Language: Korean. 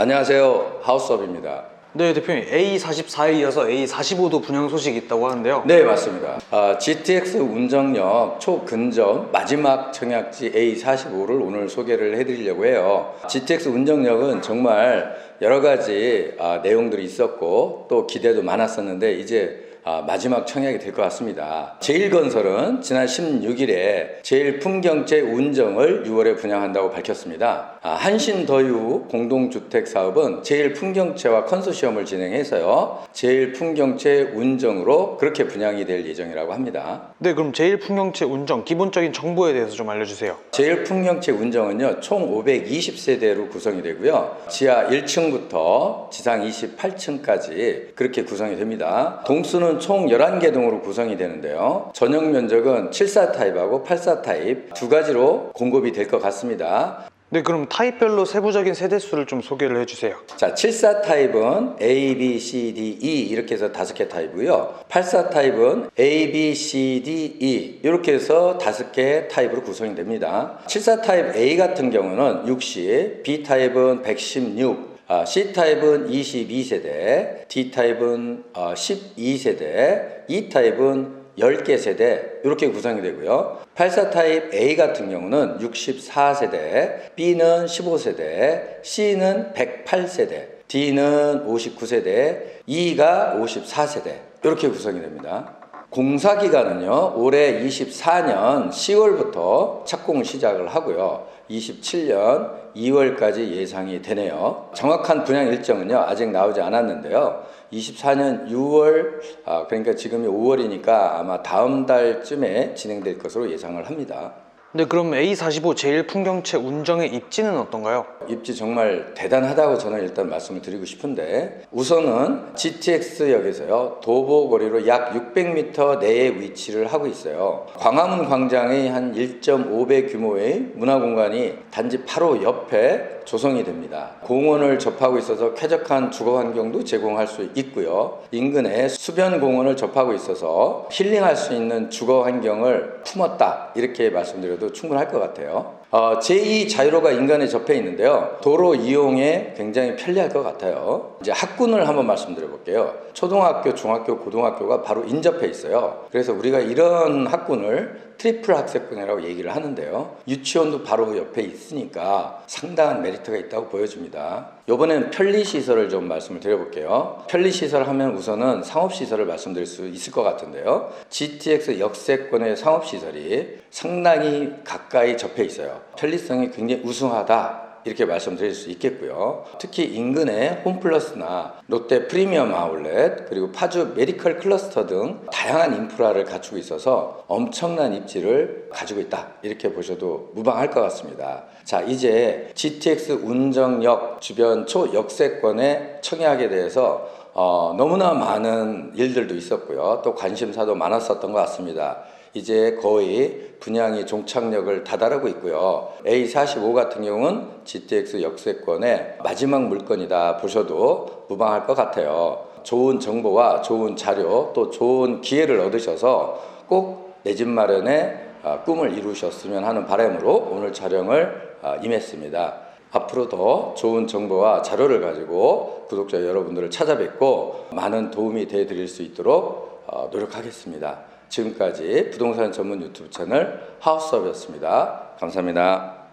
안녕하세요. 하우스업입니다. 네 대표님 A44에 이어서 A45도 분양 소식이 있다고 하는데요 네, 맞습니다. 아, GTX 운정역 초근접 마지막 청약지 A45를 오늘 소개를 해드리려고 해요. GTX 운정역은 정말 여러 가지 아, 내용들이 있었고 또 기대도 많았었는데 이제 아, 마지막 청약이 될 것 같습니다. 제일건설은 지난 16일에 제일풍경채 운정을 6월에 분양한다고 밝혔습니다. 아, 한신더유 공동주택 사업은 제일풍경채와 컨소시엄을 진행해서요. 제일풍경채 운정으로 그렇게 분양이 될 예정이라고 합니다. 네 그럼 제일풍경채 운정 기본적인 정보에 대해서 좀 알려주세요 제일풍경채 운정은요 총 520세대로 구성이 되고요 지하 1층부터 지상 28층까지 그렇게 구성이 됩니다 동수는 총 11개 동으로 구성이 되는데요 전용 면적은 74 타입하고 84 타입 두 가지로 공급이 될 것 같습니다 네 그럼 타입별로 세부적인 세대수를 좀 소개를 해주세요 자, 74 타입은 A, B, C, D, E 이렇게 해서 다섯 개 타입이고요. 84 타입은 A, B, C, D, E 이렇게 해서 다섯 개 타입으로 구성이 됩니다. 74 타입 A 같은 경우는 60, B 타입은 116, 아, C 타입은 22세대, D 타입은 어, 12세대, E 타입은 10개 세대 이렇게 구성이 되고요. 84 타입 A 같은 경우는 64세대, B는 15세대, C는 108세대, D는 59세대, E가 54세대 이렇게 구성이 됩니다. 공사 기간은요. 올해 24년 10월부터 착공을 시작을 하고요. 27년 2월까지 예상이 되네요. 정확한 분양 일정은요. 아직 나오지 않았는데요. 24년 6월 아, 그러니까 지금이 5월이니까 아마 다음 달쯤에 진행될 것으로 예상을 합니다. 네 그럼 A45 제일 풍경채 운정의 입지는 어떤가요? 입지 정말 대단하다고 저는 일단 말씀을 드리고 싶은데 우선은 GTX역에서요 도보거리로 약 600m 내에 위치를 하고 있어요 광화문 광장의 한 1.5배 규모의 문화공간이 단지 바로 옆에 조성이 됩니다 공원을 접하고 있어서 쾌적한 주거 환경도 제공할 수 있고요 인근에 수변 공원을 접하고 있어서 힐링할 수 있는 주거 환경을 품었다 이렇게 말씀드려도 충분할 것 같아요 어, 제2 자유로가 인간에 접해 있는데요. 도로 이용에 굉장히 편리할 것 같아요. 이제 학군을 한번 말씀드려 볼게요. 초등학교, 중학교, 고등학교가 바로 인접해 있어요. 그래서 우리가 이런 학군을 트리플 학습군이라고 얘기를 하는데요. 유치원도 바로 옆에 있으니까 상당한 메리트가 있다고 보여집니다. 이번엔 편리시설을 좀 말씀을 드려볼게요. 편리시설 하면 우선은 상업시설을 말씀드릴 수 있을 것 같은데요. GTX 역세권의 상업시설이 상당히 가까이 접해 있어요. 편리성이 굉장히 우수하다. 이렇게 말씀드릴 수 있겠고요. 특히 인근의 홈플러스나 롯데 프리미엄 아울렛 그리고 파주 메디컬 클러스터 등 다양한 인프라를 갖추고 있어서 엄청난 입지를 가지고 있다 이렇게 보셔도 무방할 것 같습니다. 자 이제 GTX 운정역 주변 초역세권의 청약에 대해서 어, 너무나 많은 일들도 있었고요. 또 관심사도 많았었던 것 같습니다. 이제 거의 분양이 종착역을 다다르고 있고요. A45 같은 경우는 GTX 역세권의 마지막 물건이다 보셔도 무방할 것 같아요. 좋은 정보와 좋은 자료 또 좋은 기회를 얻으셔서 꼭 내 집 마련의 아, 꿈을 이루셨으면 하는 바람으로 오늘 촬영을 아, 임했습니다. 앞으로도 좋은 정보와 자료를 가지고 구독자 여러분들을 찾아뵙고 많은 도움이 되어 드릴 수 있도록 어, 노력하겠습니다. 지금까지 부동산 전문 유튜브 채널 하우스업이었습니다. 감사합니다.